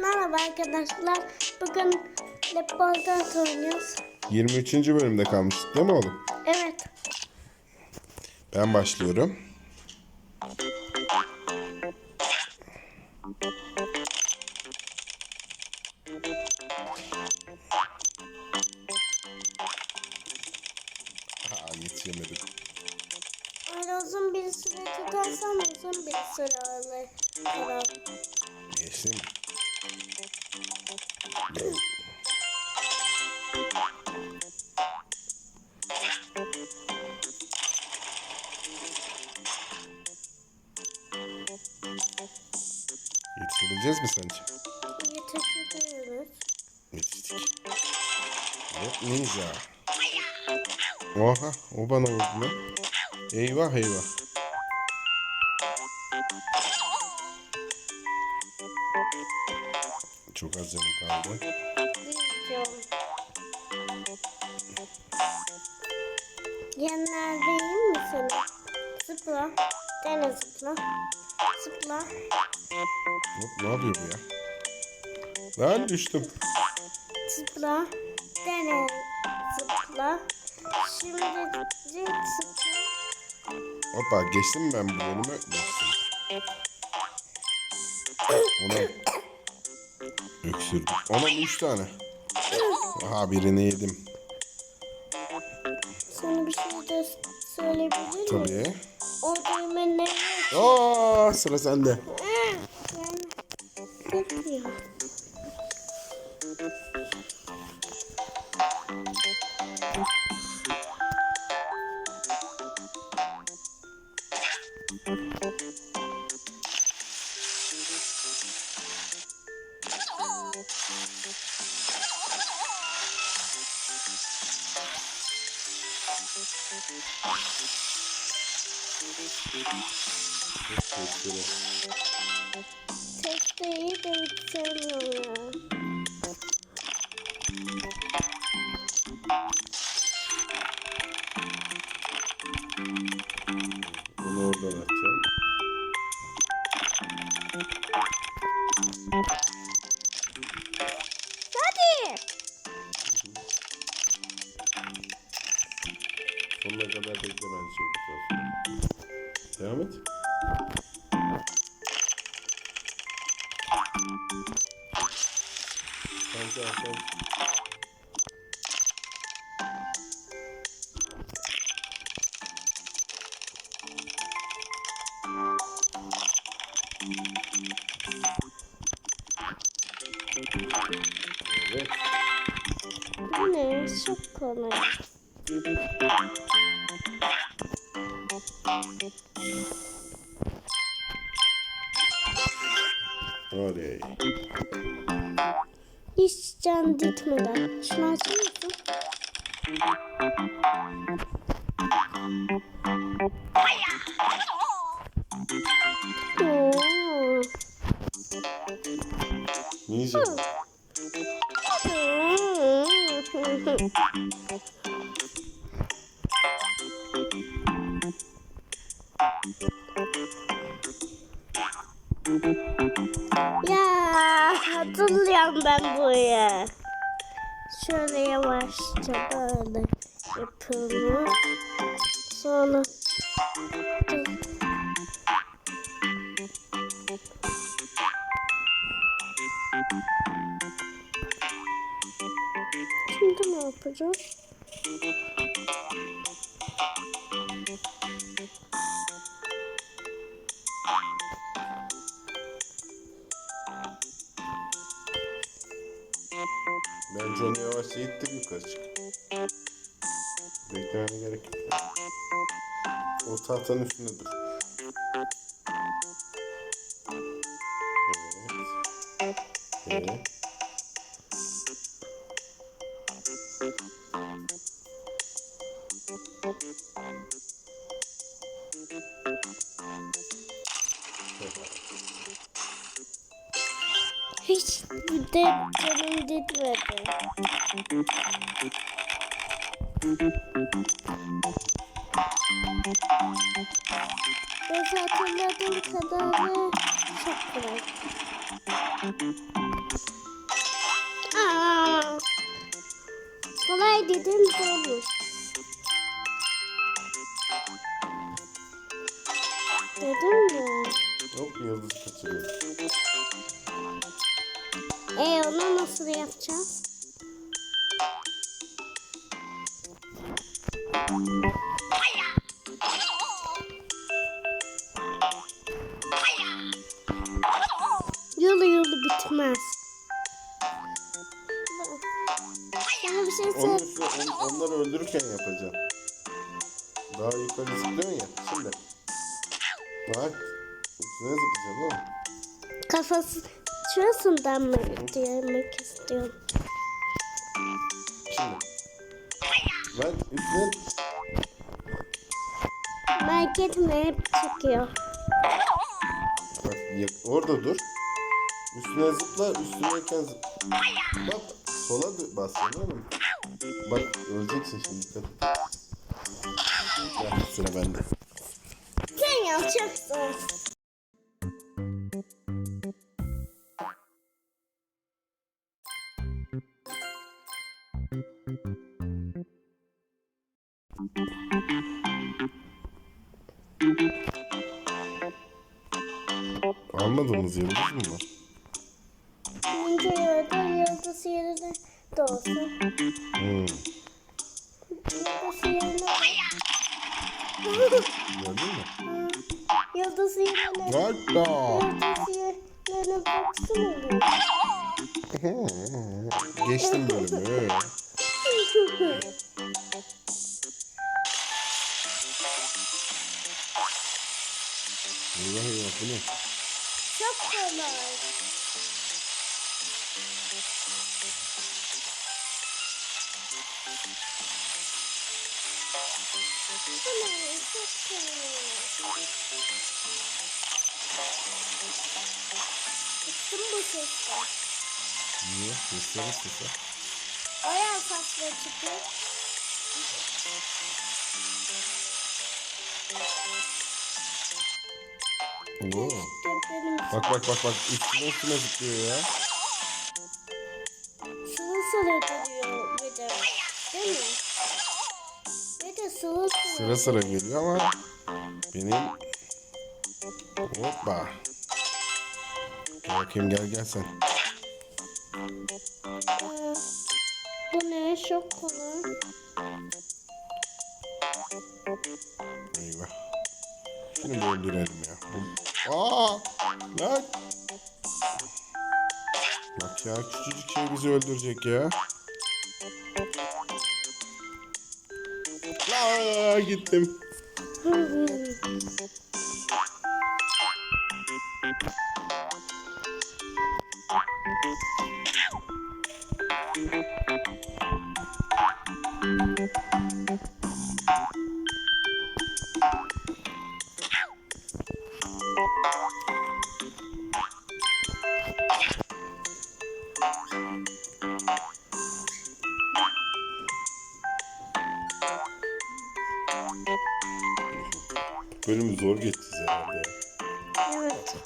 Merhaba arkadaşlar. Bugün Leopoldat oynuyoruz. 23. bölümde kalmıştık değil mi oğlum? Evet. Ben başlıyorum. Aa, yetişemedim. Öyle uzun bir süre tutarsam uzun bir süre alır. alır. Geçtim. Yetişebileceğiz mi sence? Yetiştiriyoruz. Yetiştik. Hop ninja. Oha o bana vurdu lan. Eyvah eyvah. Çok az canım kaldı. Videom. Yenilerdeyim mi seni? Zıpla. Dene zıpla. Zıpla. Hop ne yapıyor bu ya? Lan düştüm. Zıpla. Dene zıpla. Şimdi zıpla. Hoppa geçtim mi ben bu bölümü? Geçtim. Ona öksürdüm. Ona üç tane. Aha birini yedim. Sana bir şey de söyleyebilir miyim? Tabii. O düğme ne? Aa sıra sende. Yani yapıyor. Tekneyi kadar bekle ben çok güzel. Devam et. Tamam tamam can gitmeden. Şunu açar mısın? Oo. Ninja. Ya hatırlıyorum ben buraya. Şöyle yavaşça böyle yapılıyor. Sonra Şimdi ne yapacağız? Bence onu yavaşça ittir yukarı çık. Beklemene gerek yok. O tahtanın üstünde dur. Evet. Evet. Dediğim zormuş. Dedim mi? Hop yıldız kaçırıyor. E onu nasıl yapacağız? Kafası şurasından mı demek istiyorum. Şimdi. Ben üstüne Merak etme hep çıkıyor. Bak orada dur. Üstüne zıpla, üstüneyken zıpla. Bak sola bas oğlum. Bak öleceksin şimdi dikkat et. Gel sıra bende. Sen yapacaksın. Yerine baksın oluyor. Geçtim bölümü. Eyvah eyvah bu ne? Çok kolay. Kolay, çok kolay. Bıktım bu sesten. Niye? Gösterir sesi. Bayağı saçma çıkıyor. Oo. Bak bak bak bak üstüne üstüne zıplıyor ya. sıvı sıra duruyor bir de. Değil mi? Bir de sıvı sıra. Sıra sıra geliyor ama benim hoppa. Gel bakayım gel gel sen. Bu ne? Çok kolay. Eyvah. Şunu bir öldürelim ya. Bu... Aa! Lan! Bak ya küçücük şey bizi öldürecek ya. Aa, gittim. Bölümü zor geçeceğiz herhalde. Evet.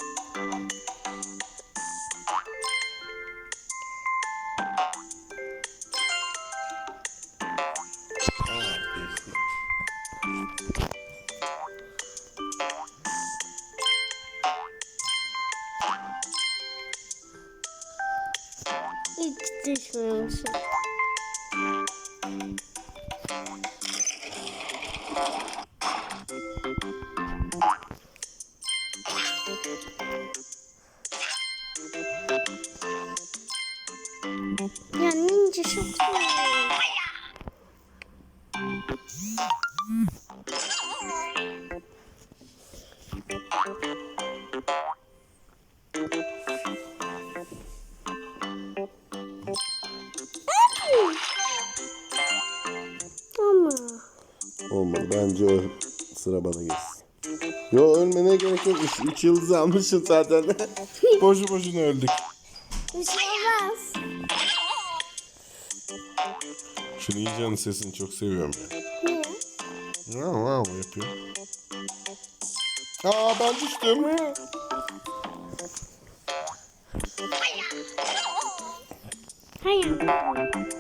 Ya ninja çok. Ama Olmadı. Bence öl. Sıra bana gelsin. Yo ölmene gerek yok. 3 yıldız almışsın zaten. Boşu boşuna öldük. bir şey olmaz. Şu Ninja'nın sesini çok seviyorum ya. Niye? Wow wow yapıyor. Aa ben düştüm. Hayır.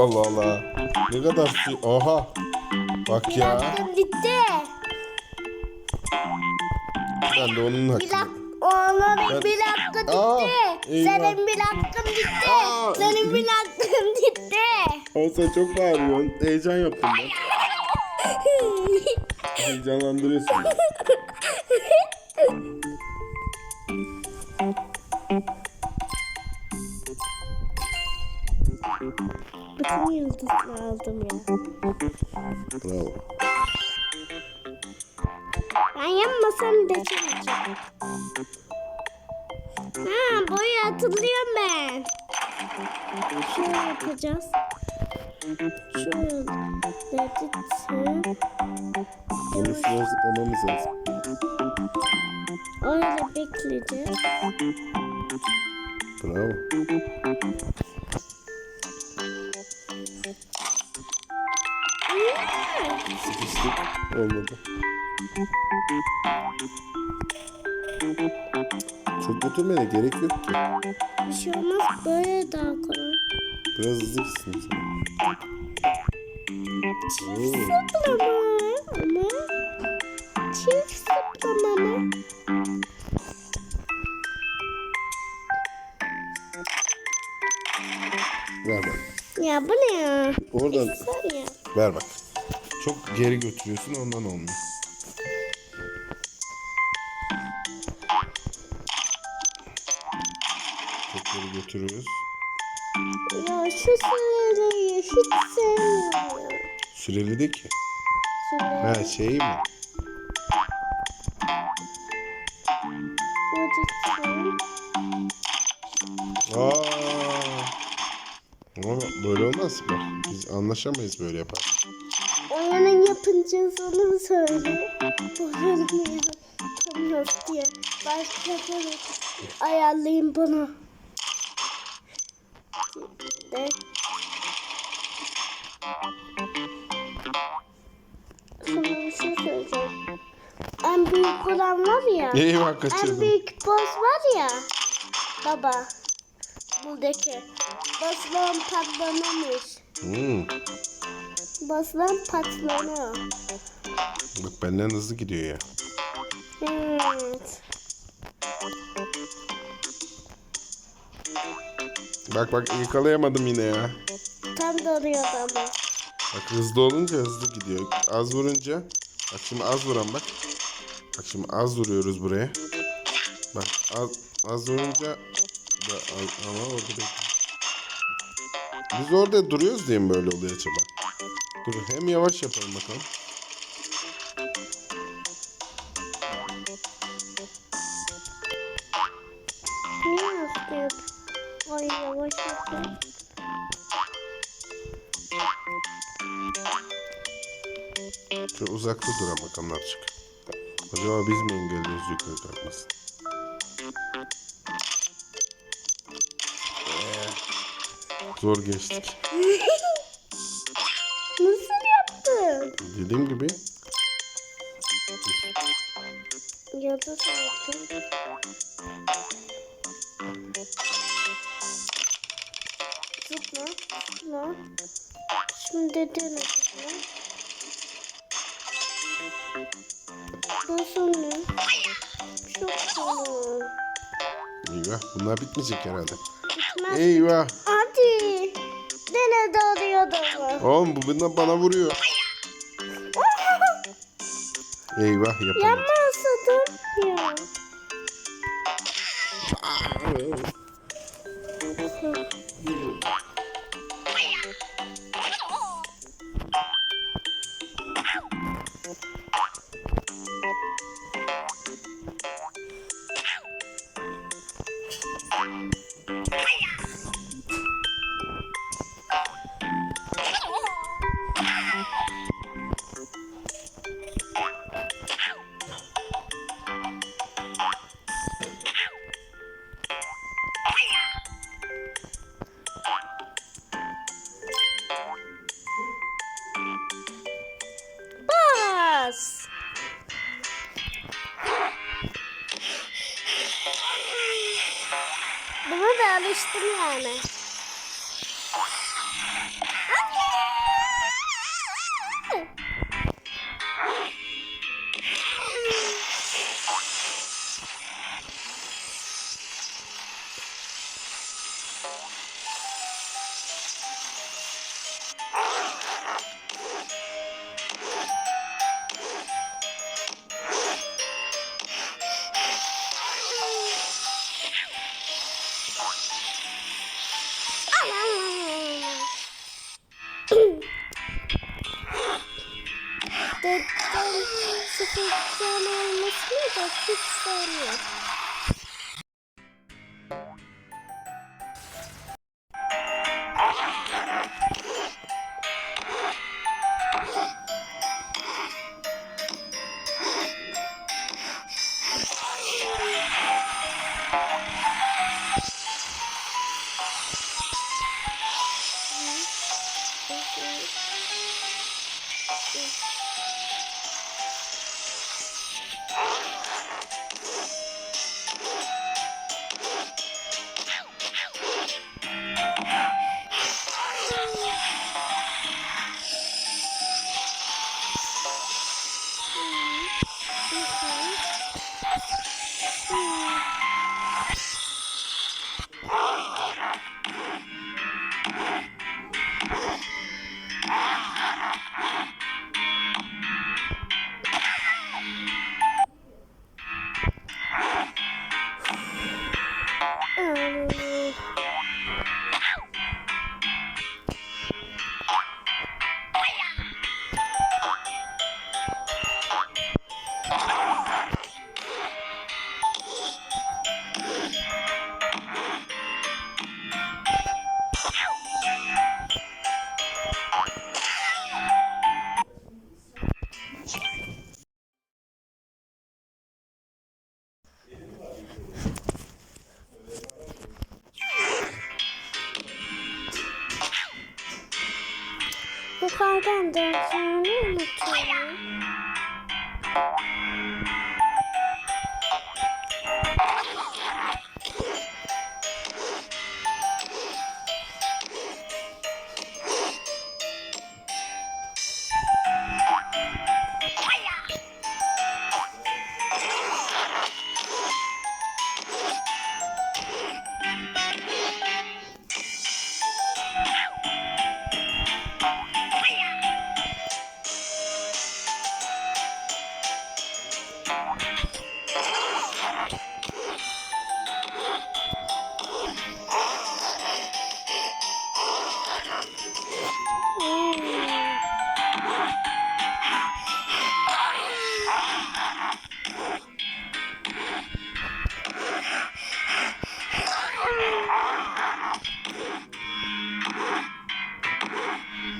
Allah Allah. Ne kadar su... Aha. Bak ya. gitti. Ben de onun Bir hakkını. dakika. Onun Ben- bir hakkı Aa, gitti. eyvah. Senin bir hakkın gitti. Aa. Senin bir hakkın gitti. Olsa çok bağırıyorsun. Heyecan yaptım ben. Heyecanlandırıyorsun. beni. Yıldızını aldım ya. Bravo. Ben yanmasam geçemeyeceğim. Ha boyu hatırlıyorum ben. Şöyle yapacağız. Şöyle dedikse Onun üstüne zıplamamız lazım. öyle bekleyeceğiz. Bravo. Olmadı. Çok götürmene gerek yok ki. Bir şey olmaz böyle daha kolay. Biraz hızlı gitsin sen. Oo. Zıplama ama. Çift zıplama mı? Ver bak. Ya bu ne ya? Oradan ya. ver bak. Çok geri götürüyorsun ondan olmuyor. Çok geri götürüyoruz. Ya şu sırayı hiç sevmiyorum. Süreli değil ki. Sırayı. Ha şey mi? Aa. Ama böyle olmaz bak. Biz anlaşamayız böyle yapar. Yapınca onu söyle. Oyunumu yapamıyoruz diye. Başka bir ayarlayın bunu. De. Sana bir şey söyleyeceğim. En büyük olan var ya. Eyvah En kaçırdım. büyük boss var ya. Baba. Buradaki. Boss'ların patlamış. Hmm. Boss'ların patlanıyor. Bak benden hızlı gidiyor ya. Evet. Bak bak yakalayamadım yine ya. Tam duruyordu ama. Bak hızlı olunca hızlı gidiyor. Az vurunca. Bak şimdi az vuran bak. Bak şimdi az vuruyoruz buraya. Bak az, az vurunca da az, ama orada bekliyor. Biz orada duruyoruz diye mi böyle oluyor acaba? Dur hem yavaş yapalım bakalım. Niye yapıyor? Ay yavaş yapıyor. Şöyle uzakta duran bakalım azıcık. Acaba biz mi engelliyoruz yukarı kalkmasın? Zor geçtik. Dediğim gibi Ya da yaptın. Zıpla, zıpla. Şimdi dene zıpla. Nasıl ne? Çok kolay. eyvah bunlar bitmeyecek herhalde. Bitmez. Eyvah. Hadi. Dene de arıyordu mu? Oğlum bu bana vuruyor. Eyvah yapamadım. Yanmazsadım ya. Bas. Buna da alıştım yani.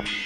you.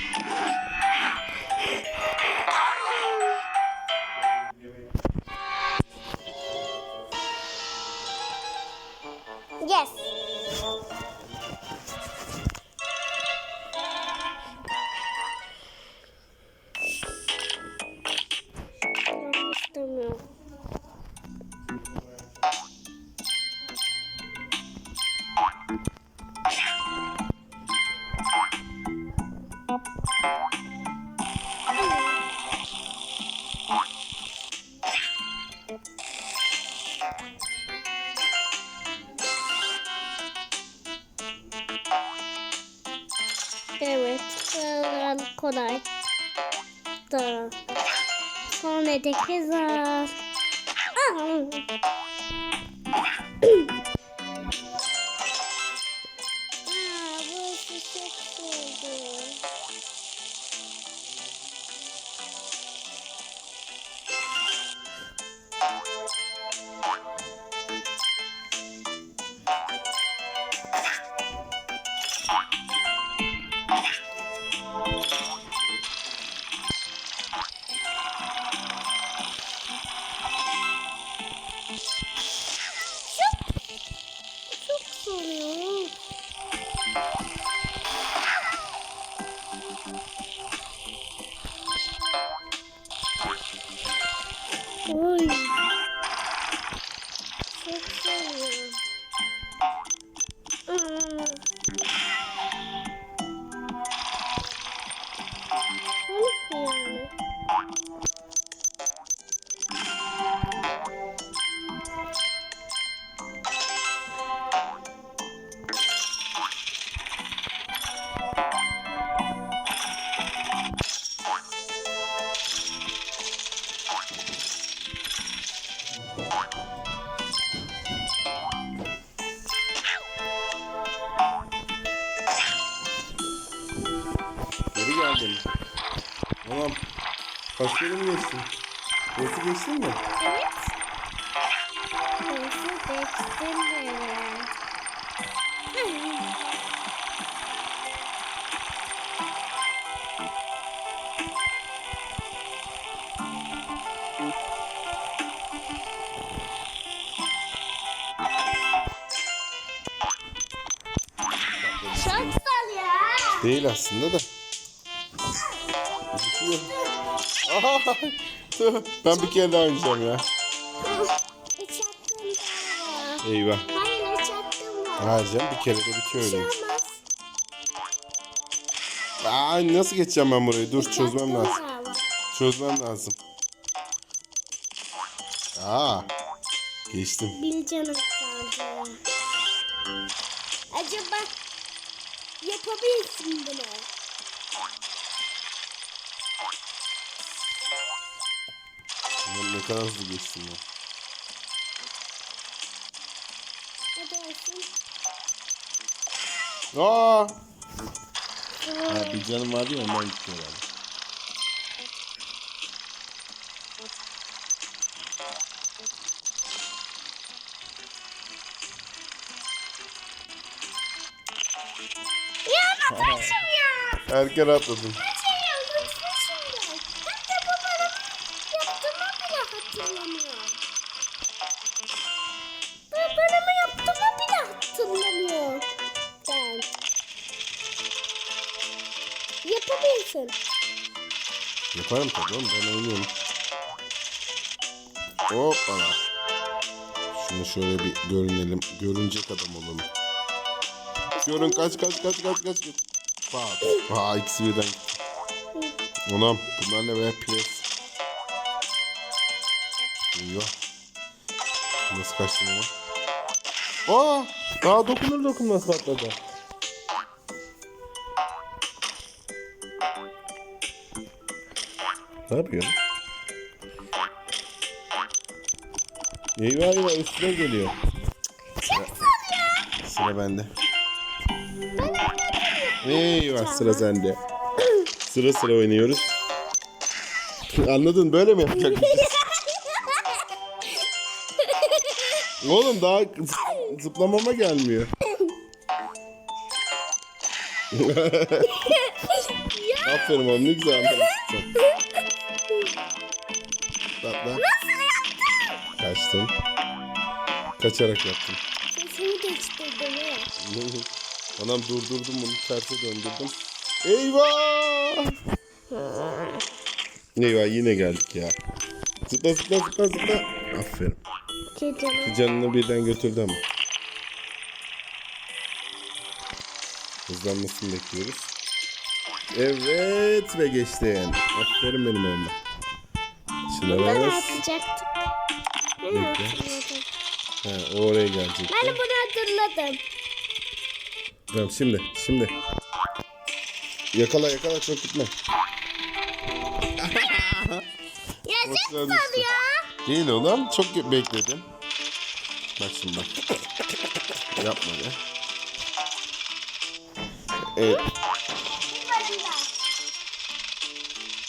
Sonraki zar. Başka yere mi geçtin? Nasıl geçtin mi? Evet. Neyse geçtim beni. Çok güzel ya. Değil aslında da. Düşüyor. Ben bir kere daha oynayacağım ya. Eyvah. Hayır canım bir kere de bitiyor olmaz. Aa, nasıl geçeceğim ben burayı? Dur çözmem lazım. Çözmem lazım. Aa. Geçtim. Bir canım kaldı. Acaba yapabilirsin bunu. Kadar hızlı geçtim ya. Aa! Ha, bir canım vardı ya ondan gitti herhalde. Ya Natasha ya. Erken atladım. Yaparım tabii oğlum ben oynuyorum. Hoppala. Şunu şöyle bir görünelim. Görünecek adam olalım. Görün kaç kaç kaç kaç kaç. Bak. Aa ikisi birden gitti. Anam bunlar ne be pres. Eyvah. Nasıl kaçtın ama? Aa! Daha dokunur dokunmaz patladı. Ne yapıyorsun? Eyvah eyvah üstüne geliyor. Sıra bende. Eyvah sıra sende. Sıra sıra oynuyoruz. Anladın böyle mi yapacakmışız? Oğlum daha zıp- zıplamama gelmiyor. Aferin oğlum ne güzel anlamışsın. Kaçtım. Kaçarak yaptım. Sesini değiştirdim ya. Anam durdurdum bunu terse döndürdüm. Eyvah! Eyvah yine geldik ya. Zıpla zıpla zıpla zıpla. Aferin. Canım. Canını birden götürdü ama. Hızlanmasını bekliyoruz. Evet ve geçtin. Aferin benim oğlum. Şuna yapacaktık? Ben Bekle. o oraya gelecek. Ben de bunu hatırladım. Tamam şimdi şimdi. Yakala yakala çok gitme. Ya düştü. güzel ya. Değil oğlum. Çok bekledim. Bak şimdi bak. Yapma be. Evet.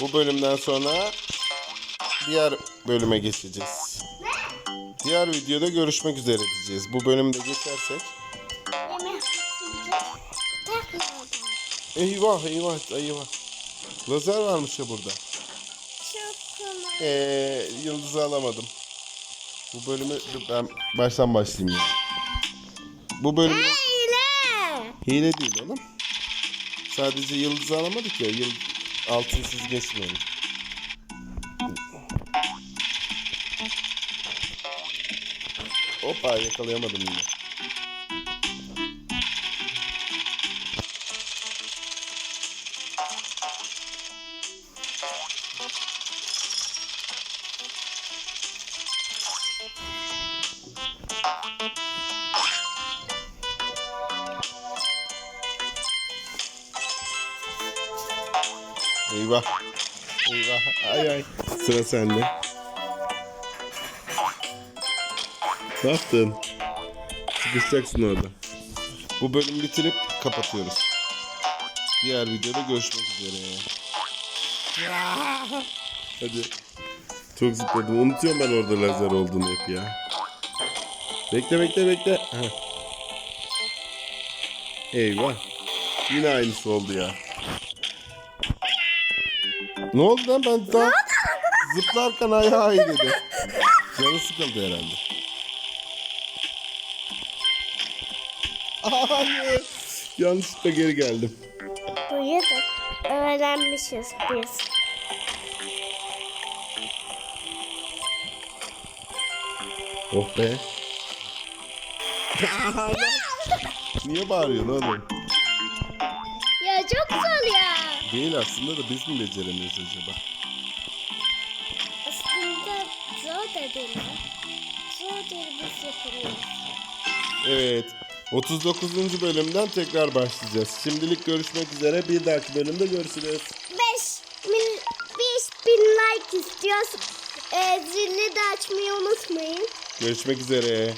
Bu bölümden sonra diğer bölüme geçeceğiz. Diğer videoda görüşmek üzere diyeceğiz. Bu bölümde geçersek. Eyvah eyvah eyvah. Lazer varmış ya burada. Çok kolay. Ee, yıldızı alamadım. Bu bölümü ben baştan başlayayım ya. Bu bölümü Hile. hile değil oğlum. Sadece yıldızı alamadık ya. Yıl altınsız geçmeyelim. Hoppa yakalayamadım yine. Eyvah. Eyvah. Ay ay. Sıra sende. Ne yaptın? Sıkışacaksın orada. Bu bölümü bitirip kapatıyoruz. Diğer videoda görüşmek üzere. Hadi. Çok zıpladım. Unutuyorum ben orada lazer olduğunu hep ya. Bekle bekle bekle. Heh. Eyvah. Yine aynısı oldu ya. Ne oldu lan ben daha zıplarken ayağı dedi. Canı sıkıldı herhalde. Hayır. Yanlışlıkla geri geldim. Da öğrenmişiz biz. Oh be. Niye bağırıyorsun oğlum? Ya çok zor ya. Değil aslında da biz mi beceremiyoruz acaba? Aslında zor da değil. Zor değil biz yapamıyoruz. Evet. 39. bölümden tekrar başlayacağız. Şimdilik görüşmek üzere. Bir dahaki bölümde görüşürüz. 5 bin, 5 bin like istiyoruz. Ee, zilini de açmayı unutmayın. Görüşmek üzere.